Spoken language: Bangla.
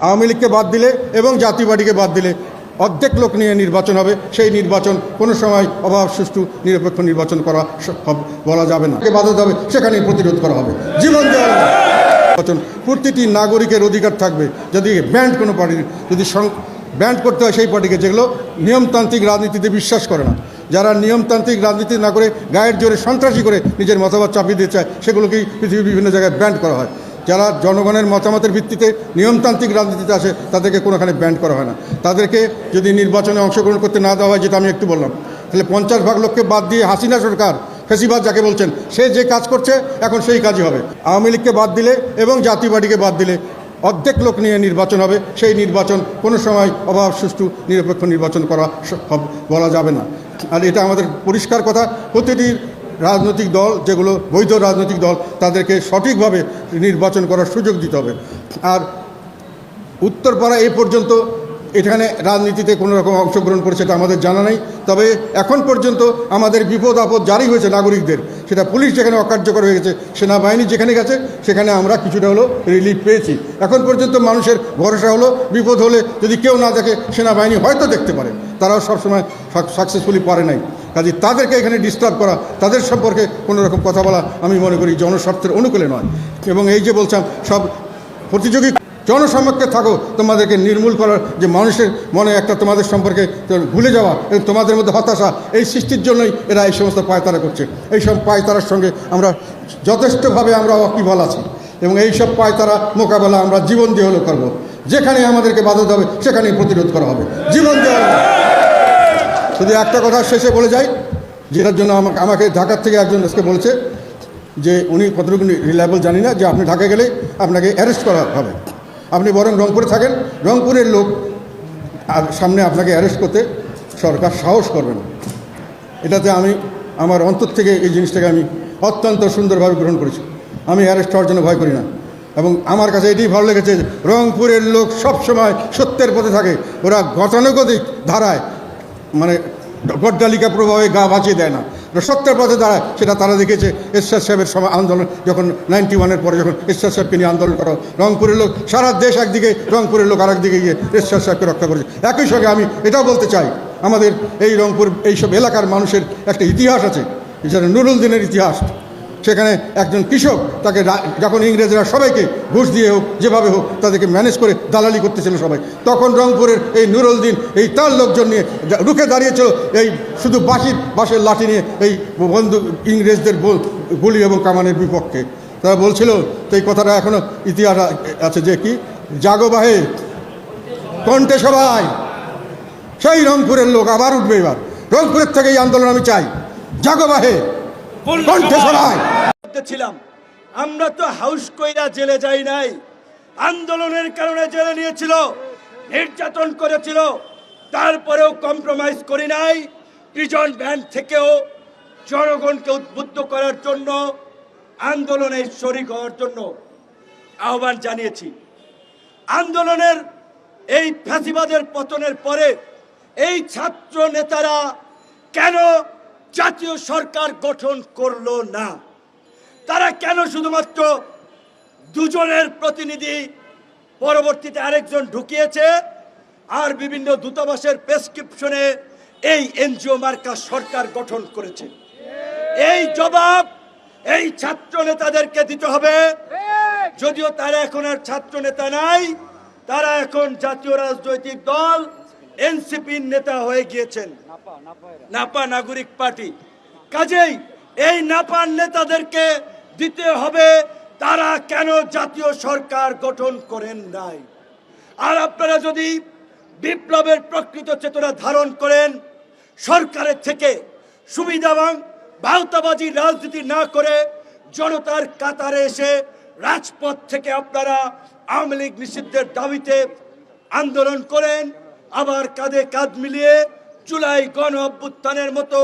আওয়ামী লীগকে বাদ দিলে এবং জাতীয় পার্টিকে বাদ দিলে অর্ধেক লোক নিয়ে নির্বাচন হবে, সেই নির্বাচন কোনো সময় অভাব সুষ্ঠু নিরপেক্ষ নির্বাচন করা বলা যাবে না। বাধা হবে সেখানেই প্রতিরোধ করা হবে। জীবন। নির্বাচন, প্রতিটি নাগরিকের অধিকার থাকবে। যদি ব্যান্ড কোনো পার্টির যদি ব্যান্ড করতে হয় সেই পার্টিকে, যেগুলো নিয়মতান্ত্রিক রাজনীতিতে বিশ্বাস করে না। যারা নিয়মতান্ত্রিক রাজনীতি না করে গায়ের জোরে সন্ত্রাসী করে নিজের মতামত চাপিয়ে দিতে চায়, সেগুলোকেই পৃথিবীর বিভিন্ন জায়গায় ব্যান্ড করা হয়। যারা জনগণের মতামতের ভিত্তিতে নিয়মতান্ত্রিক রাজনীতিতে আসে, তাদেরকে কোনোখানে ব্যান্ড করা হয় না। তাদেরকে যদি নির্বাচনে অংশগ্রহণ করতে না দেওয়া হয়, যেটা আমি একটু বললাম, তাহলে পঞ্চাশ ভাগ লোককে বাদ দিয়ে হাসিনা সরকার, ফেসিবাদ যাকে বলছেন, সে যে কাজ করছে, এখন সেই কাজই হবে। আওয়ামী লীগকে বাদ দিলে এবং জাতীয় পার্টিকে বাদ দিলে অর্ধেক লোক নিয়ে নির্বাচন হবে, সেই নির্বাচন কোনো সময় অভাব, সুষ্ঠু, নিরপেক্ষ নির্বাচন করা বলা যাবে না। আর এটা আমাদের পরিষ্কার কথা, প্রতিটি রাজনৈতিক দল, যেগুলো বৈধ রাজনৈতিক দল, তাদেরকে সঠিকভাবে নির্বাচন করার সুযোগ দিতে হবে। আর উত্তরপাড়া এই পর্যন্ত এখানে রাজনীতিতে কোনো রকম অংশগ্রহণ করেছে এটা আমাদের জানা নেই। তবে এখন পর্যন্ত আমাদের বিপদ আপদ জারি হয়েছে নাগরিকদের। সেটা পুলিশ যেখানে অকার্যকর হয়ে গেছে, সেনাবাহিনী যেখানে গেছে, সেখানে আমরা কিছুটা হলো রিলিফ পেয়েছি। এখন পর্যন্ত মানুষের ভরসা হলো, বিপদ হলে যদি কেউ না দেখে, সেনাবাহিনী হয়তো দেখতে পারে। তারাও সবসময় সাকসেসফুলি পারে নাই। কাজে তাদেরকে এখানে ডিস্টার্ব করা, তাদের সম্পর্কে কোনো রকম কথা বলা আমি মনে করি জনস্বার্থের অনুকূলে নয়। এবং এই যে বলছিলাম, সব প্রতিযোগী জনসমক্ষে থাকো, তোমাদেরকে নির্মূল করার যে মানুষের মনে একটা তোমাদের সম্পর্কে ভুলে যাওয়া এবং তোমাদের মধ্যে হতাশা, এই সৃষ্টির জন্যই এরা এই সমস্ত পায়তারা করছে। এই সব পায়তারার সঙ্গে আমরা যথেষ্টভাবে আমরা অকিবল আছি। এবং এই সব পায়তারা মোকাবেলা আমরা জীবন দিয়ে হলো করব। যেখানে আমাদেরকে বাধা দেবে সেখানেই প্রতিরোধ করা হবে। জীবন হবে শুধু একটা কথা শেষে বলে যাই, যেটার জন্য আমাকে আমাকে ঢাকার থেকে একজন আজকে বলেছে যে উনি কতটুকু রিলায়েবল জানি না, যে আপনি ঢাকা গেলে আপনাকে অ্যারেস্ট করা হবে। আপনি বরং রংপুরে থাকেন। রংপুরের লোক আর সামনে আপনাকে অ্যারেস্ট করতে সরকার সাহস করবে না। এটাতে আমি আমার অন্তর থেকে এই জিনিসটাকে আমি অত্যন্ত সুন্দরভাবে গ্রহণ করেছি। আমি অ্যারেস্ট হওয়ার জন্য ভয় করি না। এবং আমার কাছে এটাই ভালো লেগেছে রংপুরের লোক সব সময় সত্যের পথে থাকে। ওরা গতানুগতিক ধারায় মানে গড্ডালিকা প্রভাবে গা বাঁচিয়ে দেয় না। সত্যের পথে দাঁড়ায়, সেটা তারা দেখেছে। এরশাদ সাহেবের সময় আন্দোলন, যখন নাইনটি ওয়ানের পরে যখন এরশাদ সাহেবকে নিয়ে আন্দোলন করো রংপুরের লোক, সারা দেশ একদিকে, রংপুরের লোক আরেকদিকে গিয়ে এরশাদ সাহেবকে রক্ষা করেছে। একই সঙ্গে আমি এটাও বলতে চাই, আমাদের এই রংপুর, এইসব এলাকার মানুষের একটা ইতিহাস আছে, যেটা নুরুল দিনের ইতিহাস। সেখানে একজন কৃষক তাকে যখন ইংরেজরা সবাইকে ঘুষ দিয়ে হোক, যেভাবে হোক, তাদেরকে ম্যানেজ করে দালালি করতেছিল সবাই। তখন রংপুরের এই নুরুল দিন এই তার লোকজন নিয়ে রুখে দাঁড়িয়েছিল এই শুধু বাঁশির, বাঁশের লাঠি নিয়ে এই বন্ধু ইংরেজদের গুলি এবং কামানের বিপক্ষে। তারা বলছিল, তো এই কথাটা এখনও ইতিহাস আছে যে কি? জাগোবাহে কণ্ঠে সবাই, সেই রংপুরের লোক আবার উঠবে এবার। রংপুরের থেকে এই আন্দোলন আমি চাই। জাগোবাহে ছিলাম আমরা তো হাউস কইরা জেলে যাই নাই। আন্দোলনের কারণে জেলে নিয়েছিল নির্যাতন করেছিল তারপরেও কম্প্রোমাইজ করি নাই। প্রিজন ভ্যান থেকেও জনগণকে উদ্বুদ্ধ করার জন্য আন্দোলনে শরিক হওয়ার জন্য আহ্বান জানিয়েছি। আন্দোলনের এই ফ্যাসিবাদের পতনের পরে এই ছাত্র নেতারা কেন জাতীয় সরকার গঠন করল না। তারা কেন শুধুমাত্র দুজনের প্রতিনিধি পরবর্তীতে আরেকজন ঢুকিয়েছে আর বিভিন্ন দূতাবাসের প্রেসক্রিপশনে এই এনজিও মার্কা সরকার গঠন করেছে? এই জবাব এই ছাত্র নেতাদেরকে দিতে হবে। যদিও তারা এখন আর ছাত্র নেতা নাই, তারা এখন জাতীয় রাজনৈতিক দল এনসিপির নেতা হয়ে গিয়েছেন। নাপা নাগরিক পার্টি। কাজেই এই নাপার নেতাদেরকে দিতে হবে তারা কেন জাতীয় সরকার গঠন করেন নাই? আর আপনারা যদি বিপ্লবের প্রকৃত চেতনা ধারণ করেন সরকারের থেকে সুবিধাবান বাউতাবাজি রাজনীতি না করে জনতার কাতারে এসে রাজপথ থেকে আপনারা আওয়ামী লীগ নিষিদ্ধের দাবিতে আন্দোলন করেন আবার কাঁধে কাঁধ মিলিয়ে জুলাই গণ অভ্যুত্থানের মতো